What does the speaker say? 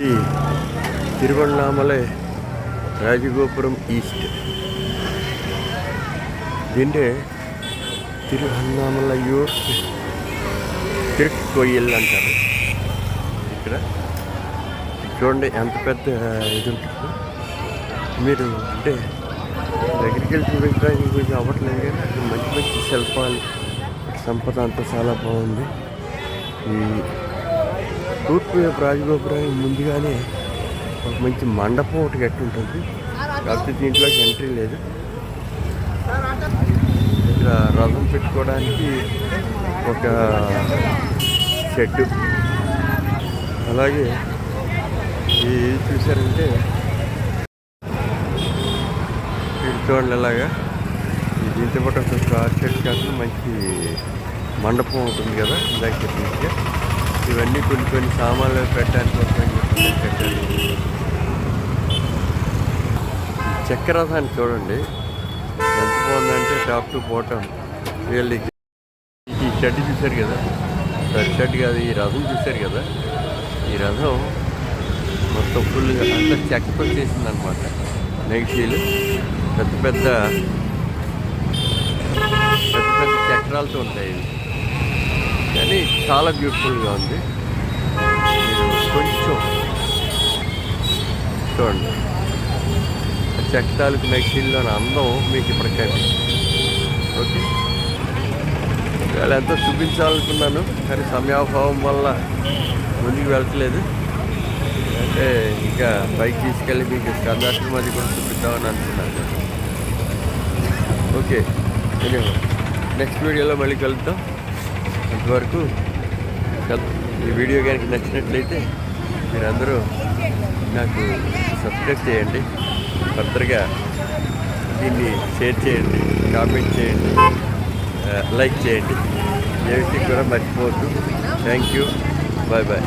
ఈ రాజగోపురం ఈస్ట్. దీంటే తిరువన్నామలయ్యూర్ తిరుక్కోయిల్ అంటారు. ఇక్కడ చూడండి ఎంత పెద్ద ఇది ఉంటుంది. మీరు అంటే దగ్గరికి వెళ్ళి కొంచెం అవ్వట్లేదు కానీ మంచి మంచి శిల్పాలు సంపద అంతా చాలా బాగుంది. ఈ తూర్పు వైపు రాజగోపురానికి ముందుగానే ఒక మంచి మండపం ఒకటి కట్టి ఉంటుంది కాకపోతే దీంట్లోకి ఎంట్రీ లేదు. ఇక్కడ రథం పెట్టుకోవడానికి ఒక షెడ్. అలాగే ఈ చూసారంటే చూడండి అలాగా. దీంతో పాటు ఒక కార్ షెడ్ కాకుండా మంచి మండపం ఉంటుంది కదా ఇందాక చెప్పినట్టుగా. ఇవన్నీ కొన్ని కొన్ని సామాన్లు పెట్టడానికి కోసం చెప్పి చక్రరథాన్ని చూడండి. ఎంత బాగుందంటే టాప్ టు బాటమ్. రియల్లీ ఈ షెడ్ చూశారు కదా? సారీ షెడ్ కాదు ఈ రథం చూశారు కదా? ఈ రథం మొత్తం ఫుల్గా అంతా చెక్కతో చేసింది అనమాట నెగిటీలు పెద్ద పెద్ద పెద్ద పెద్ద చక్రాలతో ఉంటాయి ఇవి. కానీ చాలా బ్యూటిఫుల్గా ఉంది. కొంచెం చూడండి. ఆ చక్రాలకు అందం మీకు ఇప్పుడు కనిపిస్తుంది. ఓకే? ఇవాళ ఎంతో చూపించాలనుకున్నాను కానీ సమయాభావం వల్ల ముందుకు వెళ్తలేదు అంటే ఇంకా బైక్ తీసుకెళ్ళి మీకు కర్ణాటక అది కూడా చూపిద్దామని అనుకున్నాను. ఓకే. నెక్స్ట్ వీడియోలో మళ్ళీ కలుద్దాం. అంతవరకు కల్- ఈ వీడియో కనుక నచ్చినట్లయితే మీరందరూ నాకు సబ్స్క్రైబ్ చేయండి. ఫర్దర్గా దీన్ని షేర్ చేయండి కామెంట్ చేయండి లైక్ చేయండి. ఏ విషయం కూడా మర్చిపోవద్దు. Thank you. Bye bye.